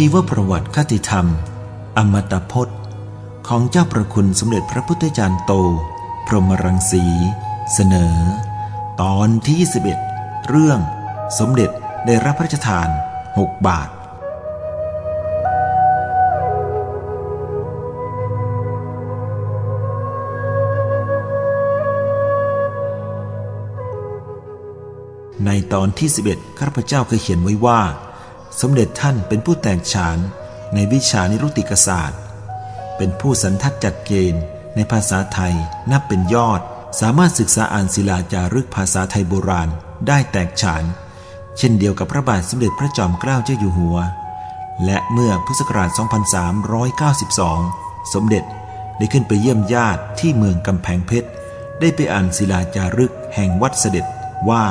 ชีวประวัติคติธรรม อมตะพจน์ ของเจ้าประคุณสมเด็จพระพุทธจารย์โต พรหมรังสี เสนอ ตอนที่ 21 เรื่องสมเด็จได้รับพระราชทาน 6 บาท ในตอนที่ 11ข้าพเจ้าเคยเขียนไว้ว่า สมเด็จท่านเป็นผู้แตกฉานในวิชานิรุติกศาสตร์ เป็นผู้สันทัดจัดเกณฑ์ในภาษาไทยนับเป็นยอด สามารถศึกษาอ่านศิลาจารึกภาษาไทยโบราณได้แตกฉาน เช่นเดียวกับพระบาทสมเด็จพระจอมเกล้าเจ้าอยู่หัว และเมื่อพุทธศักราช 2392 สมเด็จได้ขึ้นไปเยี่ยมญาติที่เมืองกำแพงเพชร ได้ไปอ่านศิลาจารึกแห่งวัดเสด็จว่า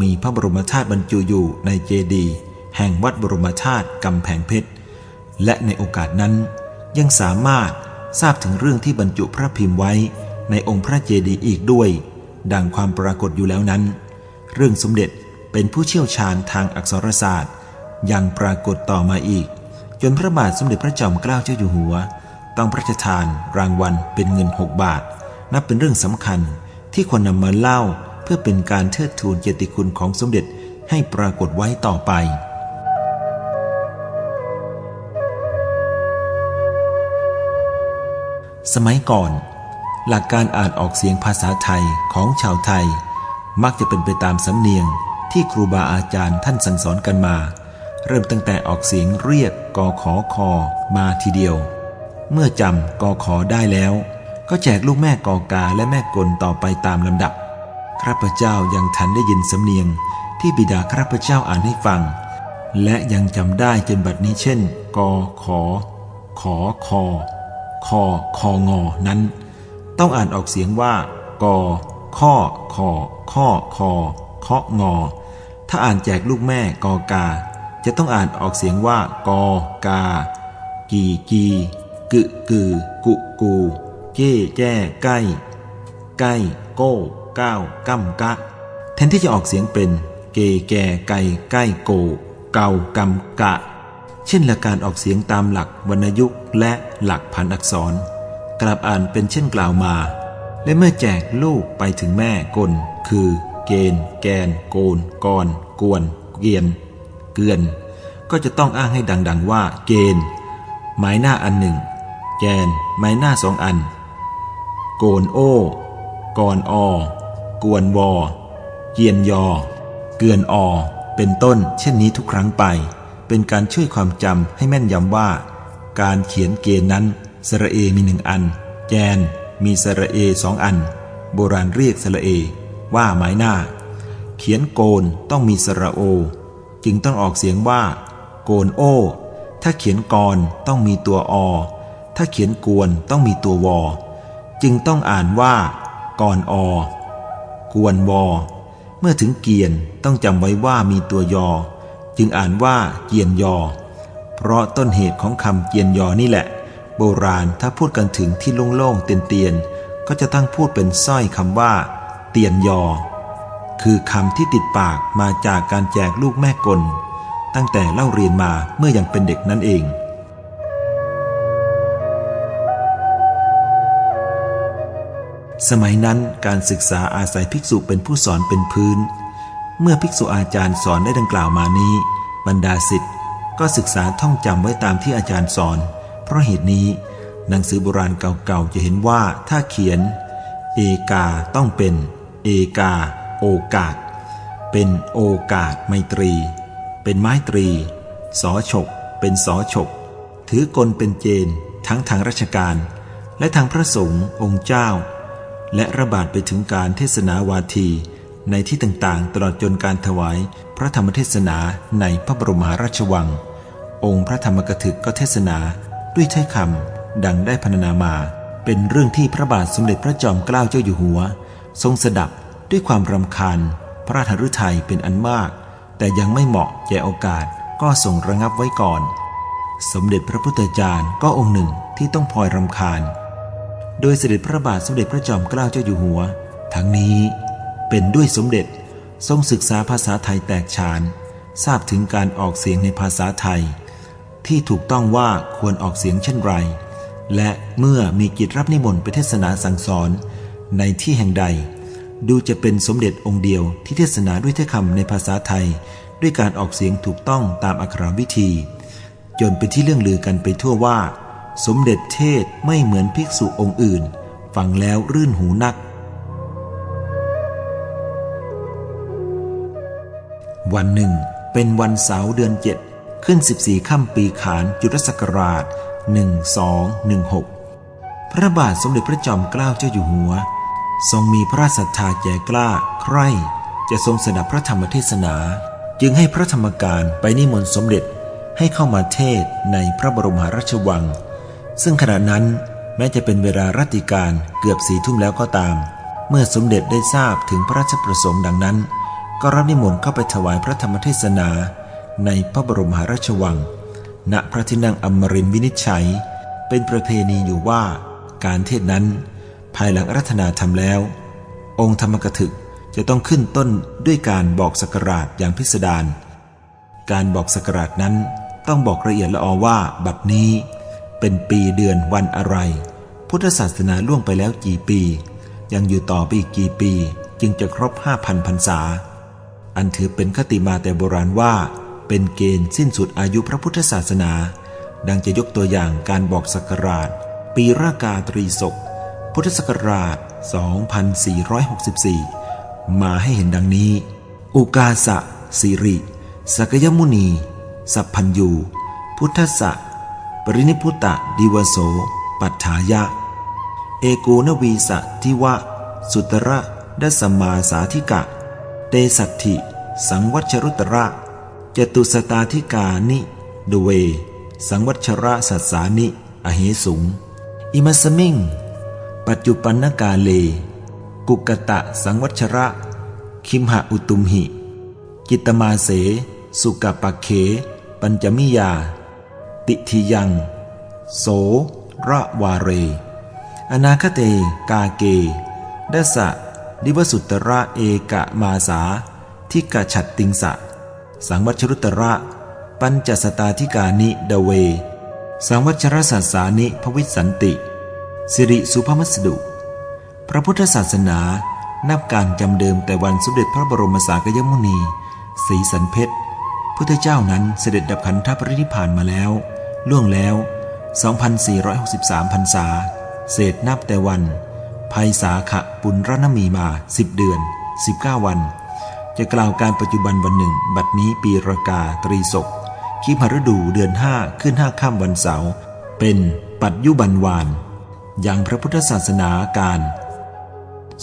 มีพระบรมธาตุบรรจุอยู่ในเจดีย์ แห่งวัดบรมธาตุกำแพงเพชร และในโอกาสนั้นยังสามารถทราบถึงเรื่องที่บรรจุพระพิมพ์ไว้ในองค์พระเจดีย์อีกด้วย ดังความปรากฏอยู่แล้วนั้น เรื่องสมเด็จเป็นผู้เชี่ยวชาญทางอักษรศาสตร์ ยังปรากฏต่อมาอีก จนพระบาทสมเด็จพระจอมเกล้าเจ้าอยู่หัว ต้องพระราชทานรางวัลเป็นเงิน 6 บาท นับเป็นเรื่องสำคัญที่ควรนำมาเล่าเพื่อเป็นการเทิดทูนเกียรติคุณของสมเด็จให้ปรากฏไว้ต่อไป สมัยก่อน หลักการอ่านออกเสียงภาษาไทยของชาวไทย มักจะเป็นไปตามสำเนียงที่ครูบาอาจารย์ท่านสั่งสอนกันมา เริ่มตั้งแต่ออกเสียงเรียกกอขอคอมาทีเดียว เมื่อจำกอขอได้แล้ว ก็แจกลูกแม่กอกาและแม่กลต่อไปตามลำดับข้าพเจ้ายังทันได้ยินสำเนียงที่บิดาข้าพเจ้าอ่านให้ฟัง และยังจำได้จนบัดนี้เช่น กอขอ ขอคอ คอคองอนั้น ต้องอ่านออกเสียงว่ากอข้อคอข้อคอเคาะงอ ถ้าอ่านแจกลูกแม่กอกา จะต้องอ่านออกเสียงว่ากอกา กีกีกึกือกุกูเจ้แจ้ใกล้ใกล้โก้ก้าวกั้มกะ แทนที่จะออกเสียงเป็นเกแก่ไก่ใกล้โก เกากำกะ เช่นลักการออกเสียงตามหลักวรรณยุกต์ และหลักพันอักษร กลับอ่านเป็นเช่นกล่าวมา และเมื่อแจกลูกไปถึงแม่กล คือ เกณฑ์ แกน โกนกรกวน เกียน เกือน ก็จะต้องอ้างให้ดัง ๆ ว่า เกณฑ์ หมายหน้าอันหนึ่ง แกน หมายหน้าสองอัน โกนโอกอนอ กวนวอเกียนยอ เกือนอ เป็นต้น เช่นนี้ทุกครั้งไป เป็นการช่วยความจำให้แม่นยำว่า การเขียนเกณฑ์นั้นสระเอมีหนึ่งอันแกนมีสระเอสองอัน โบราณเรียกสระเอ ว่าหมายหน้า เขียนโกนต้องมีสระโอ จึงต้องออกเสียงว่า โกนโอ ถ้าเขียนกรต้องมีตัวอ ถ้าเขียนกวนต้องมีตัววอ จึงต้องอ่านว่ากรอกวนวอ เมื่อถึงเกียนต้องจำไว้ว่ามีตัวยอ จึงอ่านว่าเกียนยอ เพราะต้นเหตุของคำเกียนยอนี่แหละ โบราณถ้าพูดกันถึงที่โล่งๆเตียนๆก็จะตั้งพูดเป็นสร้อยคำว่า เตียนยอ คือคำที่ติดปากมาจากการแจกลูกแม่กล ตั้งแต่เล่าเรียนมาเมื่อยังเป็นเด็กนั่นเองสมัยนั้นการศึกษาอาศัยภิกษุเป็นผู้สอนเป็นพื้น เมื่อภิกษุอาจารย์สอนได้ดังกล่าวมานี้ บรรดาสิทธิ์ ก็ศึกษาท่องจำไว้ตามที่อาจารย์สอน เพราะเหตุนี้ หนังสือโบราณเก่าๆจะเห็นว่าถ้าเขียน เอกาต้องเป็น เอกา โอกาส เป็นโอกาสไมตรี เป็นไม้ตรี สอฉก เป็นสอฉก ถือกลเป็นเจน ทั้งทางราชการ และทางพระสงฆ์องค์เจ้า และระบาดไปถึงการเทศนาวาทีในที่ต่างๆ ตลอดจนการถวายพระธรรมเทศนาในพระบรมมหาราชวัง องค์พระธรรมกถึกก็เทศนาด้วยถ้อยคำดังได้พรรณนามา เป็นเรื่องที่พระบาทสมเด็จพระจอมเกล้าเจ้าอยู่หัว ทรงสดับด้วยความรำคาญ พระราชฤทัยเป็นอันมาก แต่ยังไม่เหมาะแก่โอกาสก็ทรงระงับไว้ก่อน สมเด็จพระพุทธจารย์ก็องค์หนึ่งที่ต้องพลอยรำคาญ โดยเสด็จพระบาทสมเด็จพระจอมเกล้าเจ้าอยู่หัว ทั้งนี้เป็นด้วยสมเด็จทรงศึกษาภาษาไทยแตกฉาน ทราบถึงการออกเสียงในภาษาไทย ที่ถูกต้องว่าควรออกเสียงเช่นไร และเมื่อมีกิจรับนิมนต์ไปเทศนาสั่งสอน ในที่แห่งใด ดูจะเป็นสมเด็จองค์เดียวที่เทศนาด้วยถ้อยคำในภาษาไทย ด้วยการออกเสียงถูกต้องตามอักขรวิธี จนเป็นที่เรื่องลือกันไปทั่วว่า สมเด็จเทศไม่เหมือนภิกษุองค์อื่น ฟังแล้วรื่นหูนัก วันหนึ่งเป็นวันเสาร์เดือนเจ็ด ขึ้น 14ค่ำปีขานจุลศักราช 1216 พระบาทสมเด็จพระจอมเกล้าเจ้าอยู่หัว ทรงมีพระราชศรัทธาแก่กล้าใคร่จะทรงสดับพระธรรมเทศนา จึงให้พระธรรมการไปนิมนต์สมเด็จให้เข้ามาเทศในพระบรมหาราชวัง ซึ่งขณะนั้นแม้จะเป็นเวลารัติการเกือบสี่ทุ่มแล้วก็ตาม เมื่อสมเด็จได้ทราบถึงพระราชประสงค์ดังนั้น ก็รับนิมนต์เข้าไปถวายพระธรรมเทศนา ในพระบรมหาราชวัง ณพระที่นั่งอมรินวินิจฉัย เป็นประเพณีอยู่ว่าการเทศนั้น ภายหลังรัตนาธรรมแล้ว องค์ธรรมกถึกจะต้องขึ้นต้นด้วยการบอกสกราชอย่างพิสดารการบอกสกราชนั้นต้องบอกละเอียดละออว่าบัดนี้ เป็นปีเดือนวันอะไร พุทธศาสนาล่วงไปแล้วกี่ปี ยังอยู่ต่อไปอีกกี่ปี จึงจะครบห้าพันพรรษา อันถือเป็นคติมาแต่โบราณว่า เป็นเกณฑ์สิ้นสุดอายุพระพุทธศาสนา ดังจะยกตัวอย่างการบอกสักราช ปีรากาตรีศก พุทธศักราช 2464 มาให้เห็นดังนี้ อุกาสะสิริ สกยมุนี สัพพัญยู พุทธะปรินิพุตะดิวโส ปัฏฐายะ เอโกนวีสะทิวะ สุตระดัสมาสาธิกะ เตสัตถิ สังวัชรุตระ จตุสตาธิกานิดเว สังวัชระสัสสานิ อเหสุง อิมัสมิง ปัจจุปันนกาเล กุกตะสังวัชระ คิมหะอุตุมหิ กิตมาเส สุกปักเข ปัญจมิยา ติทิยัง โสระวาเร อนาคเต กาเกดัสะดิวสุตระเอกะมาสา ทิกะฉัตติงสะ สังวัชรุตระ ปัญจสตาธิกานิดเว สังวัชรสัสสานิภวิสันติ สิริสุภมัสดุ พระพุทธศาสนานับการจำเดิมแต่วันสมเด็จพระบรมสากยมุนีศรีสันเพชรพุทธเจ้านั้นเสด็จดับขันธปรินิพพานมาแล้ว ล่วงแล้ว 2,463พรรษา เศษนับแต่วันภัยสาขะปุณรณมีมา 10 เดือน 19 วัน จะกล่าวการปัจจุบันวันหนึ่ง บัดนี้ปีรากาตรีศกคิมหฤดูเดือน5ขึ้น5ค่ำวันเสาร์เป็นปัจยุบันวาน อยังพระพุทธศาสนาการ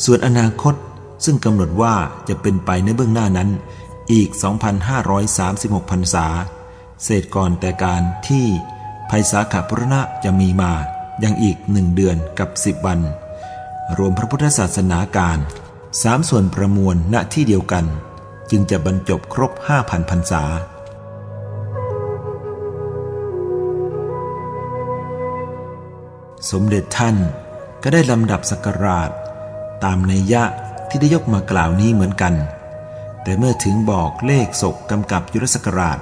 ส่วนอนาคตซึ่งกำหนดว่าจะเป็นไปในเบื้องหน้านั้นอีก 2,536พรรษา เศษก่อนแต่การที่ภัยสาขาปุรณะจะมีมา ยังอีกหนึ่งเดือนกับสิบวัน รวมพระพุทธศาสนาการสามส่วนประมวลณที่เดียวกัน จึงจะบรรจบครบห้าพันพรรษา สมเด็จท่านก็ได้ลำดับสักราช ตามในยะที่ได้ยกมากล่าวนี้เหมือนกัน แต่เมื่อถึงบอกเลขศกกำกับยุทธศักราช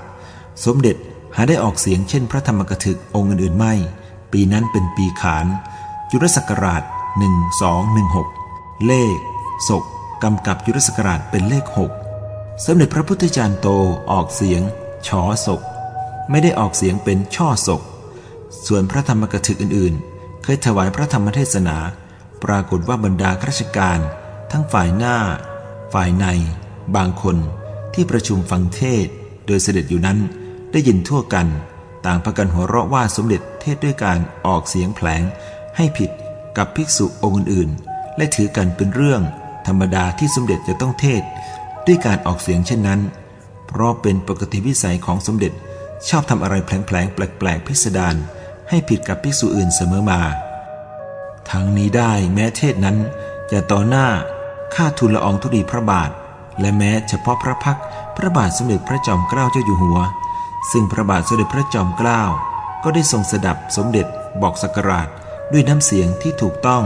สมเด็จหาได้ออกเสียงเช่นพระธรรมกถึกองค์อื่นๆไม่ ปีนั้นเป็นปีขานยุทธศักราช 1216 เลขศกกำกับยุทธศักราชเป็นเลข 6 สมเด็จพระพุทธจารย์โตออกเสียงชอศก ไม่ได้ออกเสียงเป็นช่อศก ส่วนพระธรรมกถึกอื่นๆ เคยถวายพระธรรมเทศนา ปรากฏว่าบรรดาข้าราชการ ทั้งฝ่ายหน้า ฝ่ายใน บางคน ที่ประชุมฟังเทศ โดยเสด็จอยู่นั้นได้ยินทั่วกัน ต่างพากันหัวเราะว่าสมเด็จเทศด้วยการออกเสียงแผลง ให้ผิดกับภิกษุองค์อื่นๆและถือกันเป็นเรื่องธรรมดาที่สมเด็จจะต้องเทศ ด้วยการออกเสียงเช่นนั้น เพราะเป็นปกติวิสัยของสมเด็จชอบทำอะไรแผลงๆแปลกๆพิสดารให้ผิดกับภิกษุอื่นเสมอมา ทั้งนี้ได้แม้เทศนั้นจะต่อหน้าข้าทูลละอองธุลีพระบาท และแม้เฉพาะพระพักพระบาทสมเด็จพระจอมเกล้าเจ้าอยู่หัว ซึ่งพระบาทสมเด็จพระจอมเกล้าก็ได้ทรงสดับสมเด็จบอกสักราชด้วยน้ำเสียงที่ถูกต้อง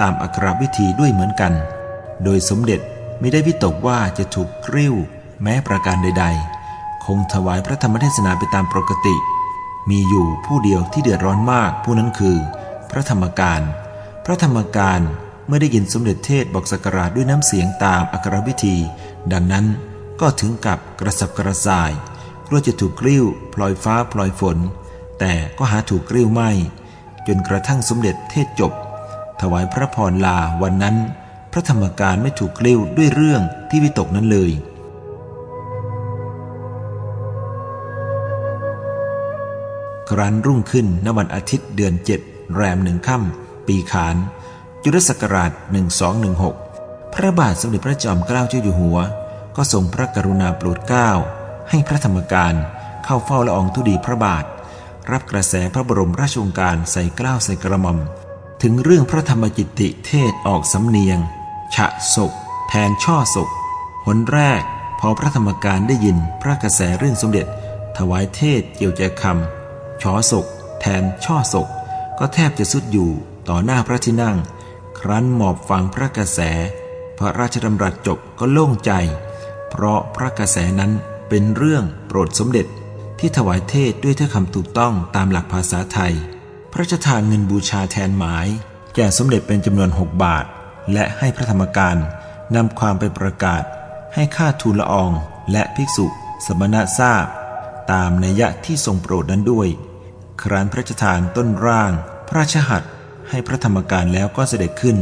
ตามอักรวิธีด้วยเหมือนกัน โดยสมเด็จ ม่ได้วิตกว่าจะถูกกริ้ว แม้ประการใด ๆ คงถวายพระธรรมเทศนาไปตามปกติ มีอยู่ผู้เดียวที่เดือดร้อนมากผู้นั้นคือ พระธรรมการ พระธรรมการเมื่อได้ยินสมเด็จเทศบอกสักการะด้วยน้ำเสียงตามอักรวิธี ดังนั้นก็ถึงกับกระสับกระส่ายกลัวจะถูกกลิ้ว พลอยฟ้าพลอยฝน แต่ก็หาถูกกลิ้วไม่ จนกระทั่งสมเด็จเทศจบ ถวายพระพรลาวันนั้น พระธรรมการไม่ถูกกลิ้วด้วยเรื่องที่วิตกนั้นเลย ครั้นรุ่งขึ้นณวันอาทิตย์เดือนเจ็ดแรมหนึ่งค่ำปีขาน จุลศักราช 1216 พระบาทสมเด็จพระจอมเกล้าเจ้าอยู่หัว ก็ทรงพระกรุณาโปรดเกล้า ให้พระธรรมการเข้าเฝ้าละอองธุดีพระบาท รับกระแสพระบรมราชโองการใส่เกล้าใส่กระหม่อมถึงเรื่องพระธรรมจิตติเทศออกสำเนียง ฉะศกแทนช่อศกหนแรกพอพระธรรมการได้ยินพระกระแสเรื่องสมเด็จ ถวายเทศเกี่ยวใจคำชอศก แทนช่อศก ก็แทบจะสุดอยู่ต่อหน้าพระที่นั่ง ครั้นหมอบฟังพระกระแส พระราชดำรัสจบก็โล่งใจ เพราะพระกระแสนั้นเป็นเรื่องโปรดสมเด็จที่ถวายเทศด้วยถ้อยคำถูกต้องตามหลักภาษาไทย พระราชทานเงินบูชาแทนหมาย แก่สมเด็จเป็นจำนวน 6 บาท และให้พระธรรมการนำความไปประกาศ ให้ข้าทูลละอองและภิกษุสมณะทราบ ตามนัยยะที่ทรงโปรดนั้นด้วย ครั้นพระราชทานต้นร่าง พระราชหัตให้พระธรรมการแล้วก็เสด็จขึ้น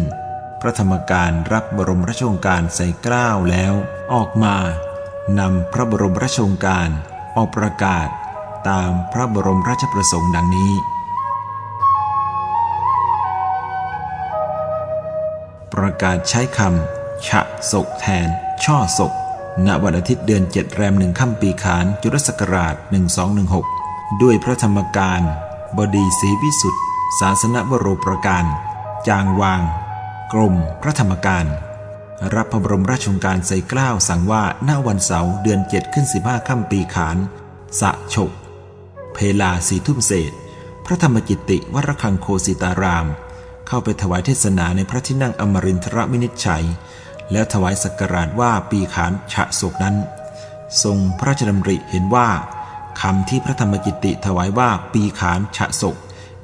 พระธรรมการรับบรมราชองการใส่กล้าวแล้ว ออกมานำพระบรมราชองการออกประกาศ ตามพระบรมราชประสงค์ดังนี้ ประกาศใช้คำ ฉะศกแทน ช่อศก ณ วันอาทิตย์เดือนเจ็ดแรมหนึ่งค่ำปีขาน จุลศักราช 1216 ด้วยพระธรรมการ บดีศรีวิสุทธิ์ศาสนบโรประการ จางวาง กรมพระธรรมการ รับพระบรมราชโองการใส่กล้าวสั่งว่าหน้าวันเสาร์เดือนเจ็ดขึ้นสิบห้าค่ำปีขาน สะฉก เพลาสีทุ่มเศษ พระธรรมจิตติวัดระฆังโคสิตาราม เข้าไปถวายเทศนาในพระที่นั่งอมรินทรวินิจฉัย แล้วถวายสักการะว่าปีขานฉะโศกนั้น ทรงพระราชดำริเห็นว่าคำที่พระธรรมจิติถวายว่าปีขานฉะศก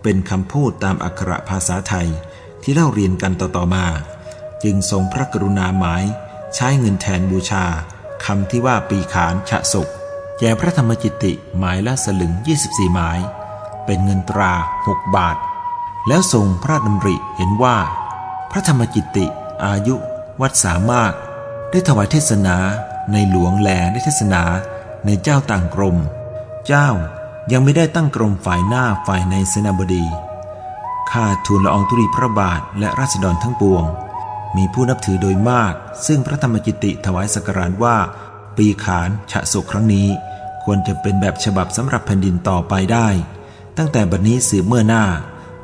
เป็นคำพูดตามอักขระภาษาไทยที่เล่าเรียนกันต่อๆมา จึงทรงพระกรุณาหมาย ใช้เงินแทนบูชาคำที่ว่าปีขานฉะศกแก่พระธรรมจิตติหมายละสลึง 24 หมาย เป็นเงินตรา 6 บาท แล้วทรงพระดำริเห็นว่า พระธรรมจิติอายุวัดสามากได้ถวายเทศนาในหลวงแลได้เทศนาในเจ้าต่างกรม เจ้ายังไม่ได้ตั้งกรมฝ่ายหน้าฝ่ายในเสนาบดีข้าทูลละอองธุรีพระบาทและราษฎรทั้งปวง มีผู้นับถือโดยมาก ซึ่งพระธรรมจิติถวายสักการะว่า ปีขานฉะศกครั้งนี้ ควรจะเป็นแบบฉบับสำหรับแผ่นดินต่อไปได้ ตั้งแต่บัดนี้สืบเมื่อหน้า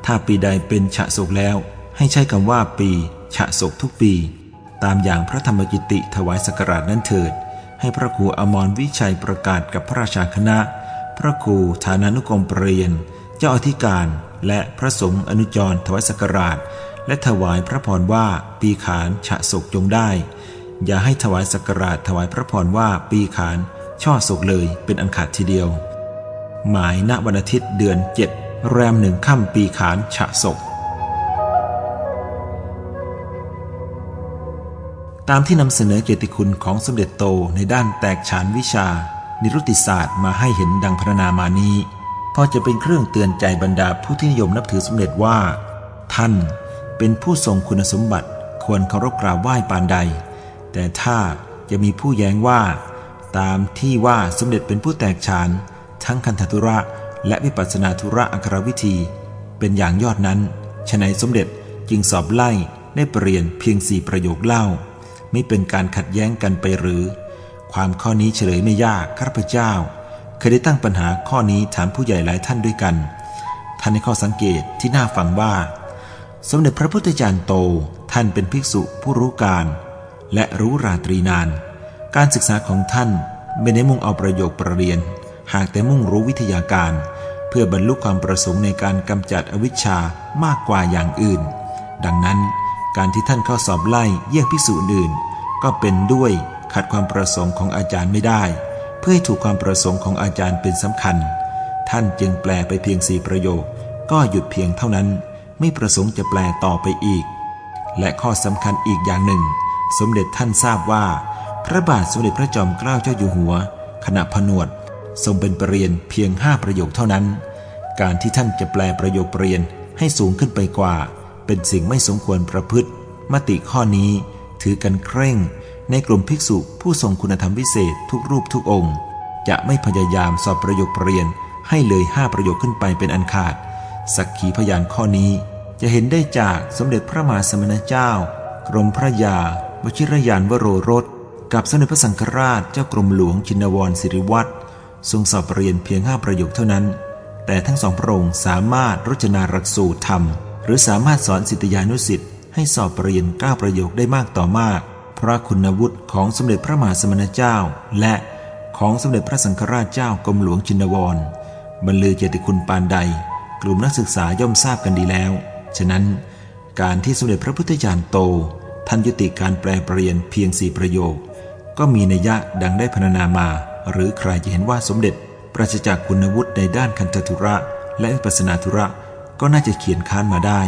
ถ้าปีใดเป็นฉะศกแล้ว ให้ใช้คำว่าปี ฉะศกทุกปี ตามอย่างพระธรรมจิติถวายสักการนั้นเถิด ให้พระครูอมรวิชัยประกาศกับพระราชาคณะ พระครูฐานานุกรมปรริยน เจ้าอธิการและพระสงฆ์อนุจรถวายสักการและถวายพระพรว่าปีขานฉะศกจงได้ อย่าให้ถวายสักการถวายพระพรว่าปีขานช่อศกเลยเป็นอันขาดทีเดียว หมายณวันอาทิตย์เดือนเจ็ด แรมหนึ่งค่ำปีขานฉะศก ตามที่นำเสนอเกียรติคุณของสมเด็จโตในด้านแตกฉานวิชา นิรุติศาสตร์มาให้เห็นดังพรรณนามานี้พอจะเป็นเครื่องเตือนใจบรรดาผู้ที่นิยมนับถือสมเด็จว่า ท่านเป็นผู้ทรงคุณสมบัติควรเคารพกราบไหว้ปานใด แต่ถ้าจะมีผู้แย้งว่า ตามที่ว่าสมเด็จเป็นผู้แตกฉาน ทั้งคันธทุระ และวิปัสสนาธุระอัครวิธี เป็นอย่างยอดนั้นฉนัยสมเด็จจึงสอบไล่ได้เปลี่ยนเพียงสี่ประโยคเล่า ไม่เป็นการขัดแย้งกันไปหรือ ความข้อนี้เฉลยไม่ยากข้าพเจ้า เคยได้ตั้งปัญหาข้อนี้ถามผู้ใหญ่หลายท่านด้วยกัน ท่านในข้อสังเกตที่น่าฟังว่า สมเด็จพระพุทธจารย์โตท่านเป็นภิกษุผู้รู้การ และรู้ราตรีนาน การศึกษาของท่านไม่ได้มุ่งเอาประโยคประเรียน หากแต่มุ่งรู้วิทยาการ เพื่อบรรลุความประสงค์ในการกำจัดอวิชชามากกว่าอย่างอื่น ดังนั้น การที่ท่านเข้าสอบไล่เยี่ยงพิสูจน์อื่น ก็เป็นด้วยขัดความประสงค์ของอาจารย์ไม่ได้ เพื่อให้ถูกความประสงค์ของอาจารย์เป็นสำคัญ ท่านจึงแปลไปเพียงสี่ประโยค ก็หยุดเพียงเท่านั้น ไม่ประสงค์จะแปลต่อไปอีก และข้อสำคัญอีกอย่างหนึ่ง สมเด็จท่านทราบว่า พระบาทสมเด็จพระจอมเกล้าเจ้าอยู่หัว ขณะผนวด ทรงเป็นปรรียนเพียงห้าประโยคเท่านั้น การที่ท่านจะแปลประโยคปรรียนให้สูงขึ้นไปกว่า เป็นสิ่งไม่สมควรประพฤติ มติข้อนี้ถือกันเคร่ง ในกลุ่มภิกษุผู้ทรงคุณธรรมวิเศษทุกรูปทุกองค์ จะไม่พยายามสอบประโยคปรรียนให้เลยห้าประโยคขึ้นไปเป็นอันขาด สักขีพยานข้อนี้จะเห็นได้จากสมเด็จพระมหาสมณเจ้า กรมพระยา วชิรยานวโรรส กับสมเด็จพระสังฆราชเจ้ากรมหลวงชินวรสิริวัตร ทรงสอบเรียนเพียงห้าประโยคเท่านั้น แต่ทั้งสองพระองค์สามารถรจนาหลักสูตรธรรม หรือสามารถสอนสิทธิยานุสิทธิ์ให้สอบเรียนเก้าประโยคได้มากต่อมากเพราะคุณวุฒิของสมเด็จพระมหาสมณเจ้า และของสมเด็จพระสังฆราชเจ้ากรมหลวงชินวรบรรลือเจติคุณปานใด กลุ่มนักศึกษาย่อมทราบกันดีแล้ว ฉะนั้นการที่สมเด็จพระพุทธญาณโต ท่านยุติการแปลเปลี่ยนเพียงสี่ประโยค ก็มีนัยยะดังได้พรรณนามา หรือใครจะเห็นว่าสมเด็จปราศจากคุณวุฒิในด้านคันธทุระและวิปัสสนาธุระก็น่าจะเขียนค้านมาได้